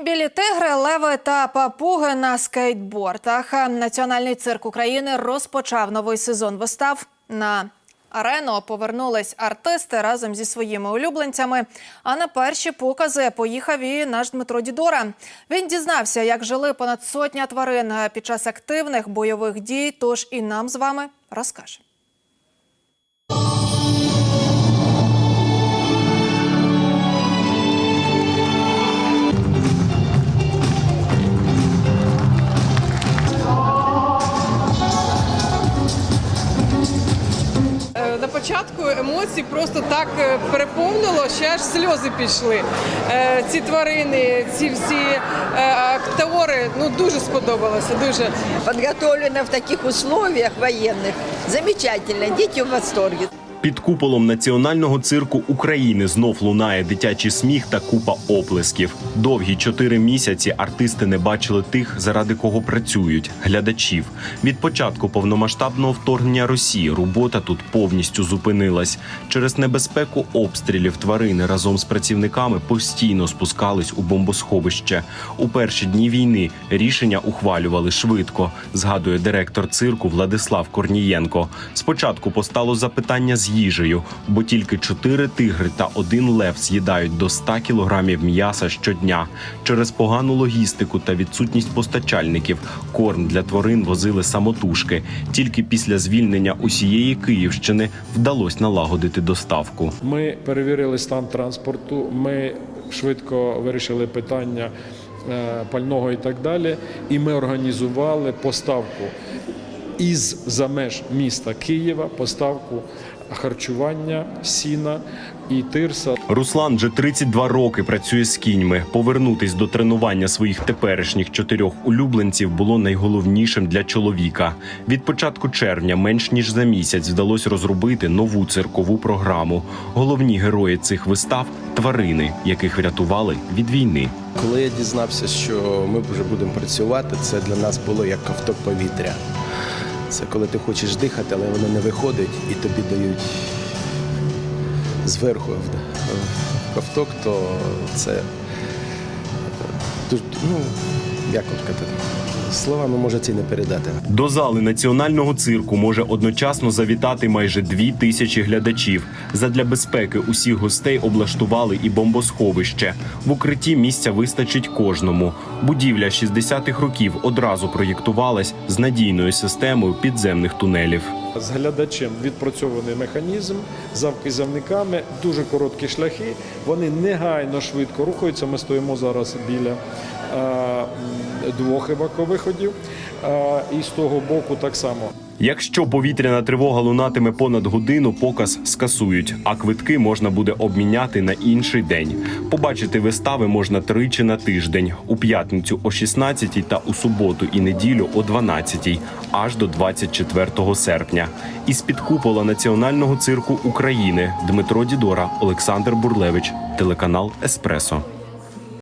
Білі тигри, леви та папуги на скейтбордах. Національний цирк України розпочав новий сезон вистав. На арену повернулись артисти разом зі своїми улюбленцями. А на перші покази поїхав і наш Дмитро Дідора. Він дізнався, як жили понад сотня тварин під час активних бойових дій. Тож і нам з вами розкаже. Початку емоцій просто так е, переповнило, що аж сльози пішли. Е, Ці тварини, ці всі е, актори, ну дуже сподобалося. Дуже підготовлено в таких условиях воєнних. Замечательно, діти в восторге. Під куполом національного цирку України знов лунає дитячий сміх та купа оплесків. Довгі чотири місяці артисти не бачили тих, заради кого працюють глядачів. Від початку повномасштабного вторгнення Росії робота тут повністю зупинилась. Через небезпеку обстрілів тварини разом з працівниками постійно спускались у бомбосховище. У перші дні війни рішення ухвалювали швидко. Згадує директор цирку Владислав Корнієнко. Спочатку постало запитання з їжею, бо тільки чотири тигри та один лев з'їдають до 100 кілограмів м'яса щодня. Через погану логістику та відсутність постачальників корм для тварин возили самотужки. Тільки після звільнення усієї Київщини вдалося налагодити доставку. Ми перевірили стан транспорту, ми швидко вирішили питання е, пального і так далі. І ми організували поставку із за меж міста Києва, поставку харчування, сіна і тирса. Руслан вже 32 роки працює з кіньми. Повернутись до тренування своїх теперішніх чотирьох улюбленців було найголовнішим для чоловіка. Від початку червня, менш ніж за місяць, вдалося розробити нову циркову програму. Головні герої цих вистав тварини, яких врятували від війни. Коли я дізнався, що ми вже будемо працювати, це для нас було як ковток повітря. Це коли ти хочеш дихати, але воно не виходить і тобі дають зверху ковток, то це дуже, ну, як от сказати, словами може це не передати. До зали національного цирку може одночасно завітати майже дві тисячі глядачів. Задля безпеки усіх гостей облаштували і бомбосховище. В укритті місця вистачить кожному. Будівля 60-х років одразу проєктувалась з надійною системою підземних тунелів. З глядачем відпрацьований механізм, за вказівниками, дуже короткі шляхи. Вони негайно швидко рухаються. Ми стоїмо зараз біля е, двох еваковиходів, і з того боку так само. Якщо повітряна тривога лунатиме понад годину, показ скасують, а квитки можна буде обміняти на інший день. Побачити вистави можна тричі на тиждень у п'ятницю о 16 та у суботу і неділю о 12 аж до 24 серпня. Із під купола Національного цирку України Дмитро Дідора, Олександр Бурлевич, телеканал Еспресо.